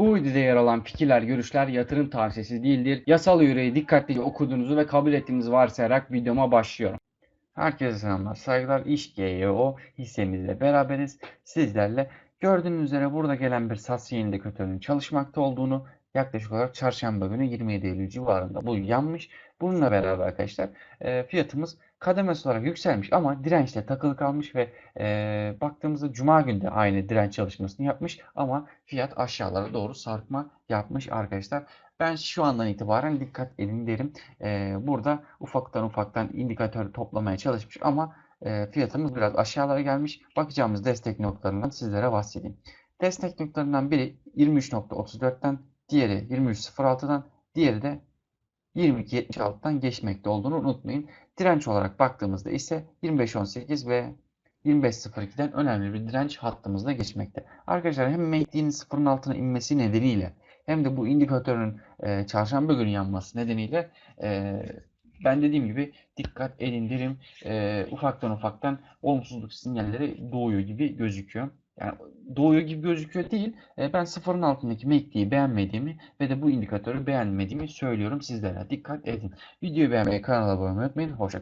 Bu videoda yer alan fikirler, görüşler yatırım tavsiyesi değildir. Yasal yüreği dikkatlice okuduğunuzu ve kabul ettiğinizi varsayarak videoma başlıyorum. Herkese selamlar, saygılar. İş GYO hissemizle beraberiz. Sizlerle gördüğünüz üzere burada gelen bir sats indikatörünün çalışmakta olduğunu yaklaşık olarak çarşamba günü 27 Eylül civarında bu yanmış. Bununla beraber arkadaşlar e, fiyatımız kademesi olarak yükselmiş ama dirençte takılı kalmış ve e, baktığımızda Cuma günü de aynı direnç çalışmasını yapmış ama fiyat aşağılara doğru sarkma yapmış arkadaşlar. Ben şu andan itibaren dikkat edin derim. E, burada ufaktan ufaktan indikatör toplamaya çalışmış ama e, fiyatımız biraz aşağılara gelmiş. Bakacağımız destek noktalarından sizlere bahsedeyim. Destek noktalarından biri 23.34'ten, diğeri 23.06'dan, diğeri de 22.76'dan geçmekte olduğunu unutmayın. Direnç olarak baktığımızda ise 25.18 ve 25.02'den önemli bir direnç hattımızda geçmekte. Arkadaşlar hem MACD'nin sıfırın altına inmesi nedeniyle hem de bu indikatörün e, çarşamba günü yanması nedeniyle e, ben dediğim gibi dikkat edin derim. E, ufaktan ufaktan olumsuzluk sinyalleri doğuyor gibi gözüküyor. Yani doğuyor gibi gözüküyor değil. E, ben sıfırın altındaki MACD'yi beğenmediğimi ve de bu indikatörü beğenmediğimi söylüyorum sizlere. Dikkat edin. Videoyu beğenmeyi, kanala abone olmayı unutmayın. Hoşça